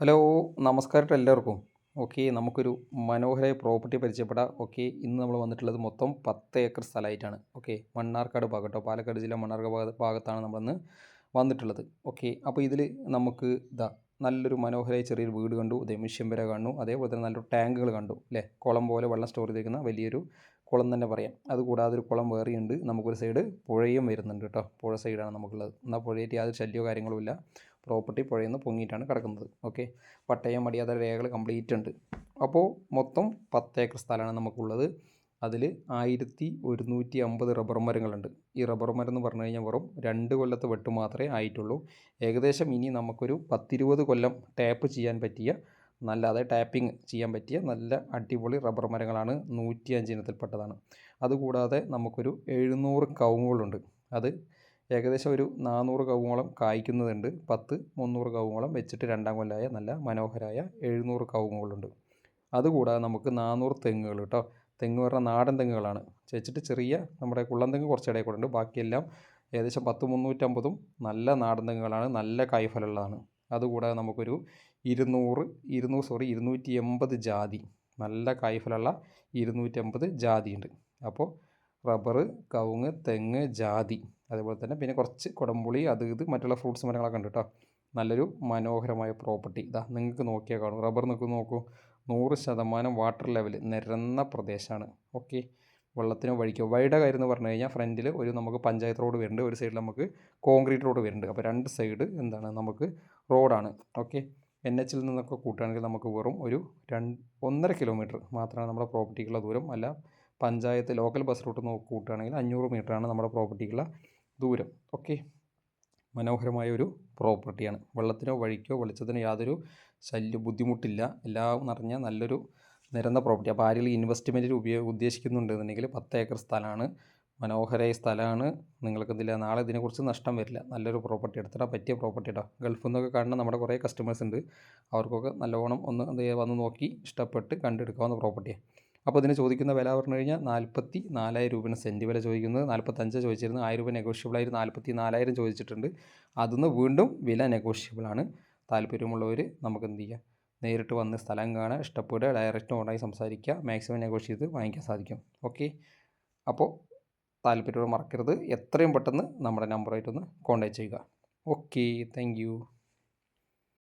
Hello നമസ്കാരം എല്ലാവർക്കും. Okay നമുക്കൊരു മനോഹരമായ പ്രോപ്പർട്ടി പരിചയപ്പെടാം. ഓക്കെ ഇന്ന് നമ്മൾ വന്നിട്ടുള്ളത് മൊത്തം പത്ത് ഏക്കർ സ്ഥലമായിട്ടാണ്. ഓക്കെ മണ്ണാർക്കാട് ഭാഗം കേട്ടോ പാലക്കാട് ജില്ല മണ്ണാർക്കാട് ഭാഗത്താണ് നമ്മളിന്ന് വന്നിട്ടുള്ളത്. ഓക്കെ അപ്പോൾ ഇതിൽ നമുക്ക് ഇതാ നല്ലൊരു മനോഹരമായ ചെറിയൊരു വീട് കണ്ടു അതേ മിഷ്യം വരെ കണ്ടു അതേപോലെ തന്നെ നല്ലൊരു ടാങ്കുകൾ കണ്ടു അല്ലേ? കുളം പോലെ വെള്ളം സ്റ്റോർ ചെയ്തിരിക്കുന്ന വലിയൊരു കുളം തന്നെ പറയാം. അതുകൂടാതെ ഒരു കുളം വേറെയുണ്ട് നമുക്കൊരു സൈഡ് പുഴയും വരുന്നുണ്ട് കേട്ടോ. പുഴ സൈഡാണ് നമുക്കുള്ളത്. എന്നാൽ പുഴയായിട്ട് യാതൊരു ശല്യമോ കാര്യങ്ങളും ഇല്ല. പ്രോപ്പർട്ടി പുഴയിൽ നിന്ന് പൊങ്ങിയിട്ടാണ് കിടക്കുന്നത്. ഓക്കെ പട്ടയം മടിയാത്ത രേഖകൾ കംപ്ലീറ്റ് ഉണ്ട്. അപ്പോൾ മൊത്തം പത്ത് ഏക്കർ സ്ഥലമാണ് നമുക്കുള്ളത്. അതിൽ ആയിരത്തി ഒരുന്നൂറ്റി അമ്പത് റബ്ബർ മരങ്ങളുണ്ട്. ഈ റബ്ബർ മരം എന്ന് പറഞ്ഞു കഴിഞ്ഞാൽ വെറും രണ്ട് കൊല്ലത്തെ വെട്ട് മാത്രമേ ആയിട്ടുള്ളൂ. ഏകദേശം ഇനി നമുക്കൊരു പത്തിരുപത് കൊല്ലം ടാപ്പ് ചെയ്യാൻ പറ്റിയ നല്ല അതായത് ടാപ്പിംഗ് ചെയ്യാൻ പറ്റിയ നല്ല അടിപൊളി റബ്ബർ മരങ്ങളാണ് നൂറ്റി അഞ്ച് ഇനത്തിൽപ്പെട്ടതാണ് അതുകൂടാതെ നമുക്കൊരു എഴുന്നൂറ് കവുങ്ങുകളുണ്ട്. അത് ഏകദേശം ഒരു നാനൂറ് കവുങ്ങോളം കായ്ക്കുന്നതുണ്ട്. പത്ത് മുന്നൂറ് കവുങ്ങോളം വെച്ചിട്ട് രണ്ടാം കൊല്ലമായ നല്ല മനോഹരമായ എഴുന്നൂറ് കവുങ്ങുകളുണ്ട്. അതുകൂടാതെ നമുക്ക് നാനൂറ് തെങ്ങുകൾ കേട്ടോ തെങ്ങ് പറഞ്ഞാൽ നാടൻ തെങ്ങുകളാണ്. വെച്ചിട്ട് ചെറിയ നമ്മുടെ കുള്ളൻ തെങ്ങ് കുറച്ച് ഇടയിൽ കൂടെ ഉണ്ട്. ബാക്കിയെല്ലാം ഏകദേശം പത്ത് മുന്നൂറ്റമ്പതും നല്ല നാടൻ തെങ്ങുകളാണ്. നല്ല കായ്ഫലമുള്ളതാണ്. അതുകൂടാതെ നമുക്കൊരു ഇരുന്നൂറ് ഇരുന്നൂറ് സോറി ഇരുന്നൂറ്റി എൺപത് ജാതി. നല്ല കായ്ഫലമുള്ള ഇരുന്നൂറ്റമ്പത് ജാതിയുണ്ട്. അപ്പോൾ റബ്ബർ കവുങ്ങ് തെങ്ങ് ജാതി. അതേപോലെ തന്നെ പിന്നെ കുറച്ച് കുടംപുളി അത് ഇത് മറ്റുള്ള ഫ്രൂട്ട്സ് മരങ്ങളൊക്കെ ഉണ്ട് കേട്ടോ. നല്ലൊരു മനോഹരമായ പ്രോപ്പർട്ടി. ഇതാ നിങ്ങൾക്ക് നോക്കിയാൽ കാണും. റബ്ബർ നിങ്ങൾക്ക് നോക്കൂ. നൂറ് ശതമാനം വാട്ടർ ലെവൽ നിരന്ന പ്രദേശമാണ്. ഓക്കെ. വെള്ളത്തിനോ വഴിക്കോ. വഴിയുടെ കാര്യം എന്ന് പറഞ്ഞു കഴിഞ്ഞാൽ ഫ്രണ്ടിൽ ഒരു നമുക്ക് പഞ്ചായത്ത് റോഡ് വരുന്നുണ്ട്. ഒരു സൈഡിൽ നമുക്ക് കോൺക്രീറ്റ് റോഡ് വരുന്നുണ്ട്. അപ്പോൾ രണ്ട് സൈഡ് എന്താണ് നമുക്ക് റോഡാണ്. ഓക്കെ. എൻ എച്ചിൽ നിന്നൊക്കെ കൂട്ടുകയാണെങ്കിൽ നമുക്ക് വെറും ഒരു രണ്ട് ഒന്നര കിലോമീറ്റർ മാത്രമാണ് നമ്മുടെ പ്രോപ്പർട്ടിക്കുള്ള ദൂരം. അല്ല പഞ്ചായത്ത് ലോക്കൽ ബസ് റൂട്ട് നോക്കി കൂട്ടുകയാണെങ്കിൽ അഞ്ഞൂറ് ആണ് നമ്മുടെ പ്രോപ്പർട്ടിക്കുള്ള ദൂരം. ഓക്കെ. മനോഹരമായ ഒരു പ്രോപ്പർട്ടിയാണ്. വെള്ളത്തിനോ വഴിക്കോ വെളിച്ചത്തിനോ യാതൊരു ശല്യ ബുദ്ധിമുട്ടില്ല. എല്ലാം നിറഞ്ഞ നല്ലൊരു നിരന്ന പ്രോപ്പർട്ടി. അപ്പോൾ ആരെങ്കിലും ഇൻവെസ്റ്റ്മെന്റിൽ ഉപയോഗ ഉദ്ദേശിക്കുന്നുണ്ടെന്നുണ്ടെങ്കിൽ പത്ത് ഏക്കർ സ്ഥലമാണ്. മനോഹരമായ സ്ഥലമാണ്. നിങ്ങൾക്ക് ഇതില്ല നാളെ ഇതിനെക്കുറിച്ച് നഷ്ടം വരില്ല. നല്ലൊരു പ്രോപ്പർട്ടി എടുത്തിടാൻ പറ്റിയ പ്രോപ്പർട്ടി കേട്ടോ ഗൾഫിൽ നിന്നൊക്കെ കാണുന്ന നമ്മുടെ കുറേ കസ്റ്റമേഴ്സ് ഉണ്ട്. അവർക്കൊക്കെ നല്ലവണ്ണം ഒന്ന് വന്ന് നോക്കി ഇഷ്ടപ്പെട്ട് കണ്ടെടുക്കാവുന്ന പ്രോപ്പർട്ടിയാണ് അപ്പോൾ ഇതിന് ചോദിക്കുന്ന വില പറഞ്ഞു കഴിഞ്ഞാൽ നാൽപ്പത്തി നാലായിരം രൂപയാണ് സെന്റ് വില ചോദിക്കുന്നത്. നാൽപ്പത്തഞ്ച് ചോദിച്ചിരുന്നു ആയിരം രൂപ നെഗോഷ്യബിൾ ആയിട്ട് നാൽപ്പത്തി നാലായിരം ചോദിച്ചിട്ടുണ്ട്. അതിന്ന് വീണ്ടും വില നെഗോഷ്യബിൾ ആണ്. താല്പര്യമുള്ളവർ നമുക്ക് എന്ത് ചെയ്യാം? നേരിട്ട് വന്ന് സ്ഥലം കാണാൻ ഇഷ്ടപ്പെടുക ഡയറക്റ്റ് ഓണായി സംസാരിക്കുക മാക്സിമം നെഗോഷിയേറ്റ് ചെയ്ത് വാങ്ങിക്കാൻ സാധിക്കും. ഓക്കെ അപ്പോൾ താല്പര്യം മറക്കരുത്. എത്രയും പെട്ടെന്ന് നമ്മുടെ നമ്പറായിട്ടൊന്ന് കോൺടാക്റ്റ് ചെയ്യുക. Okay thank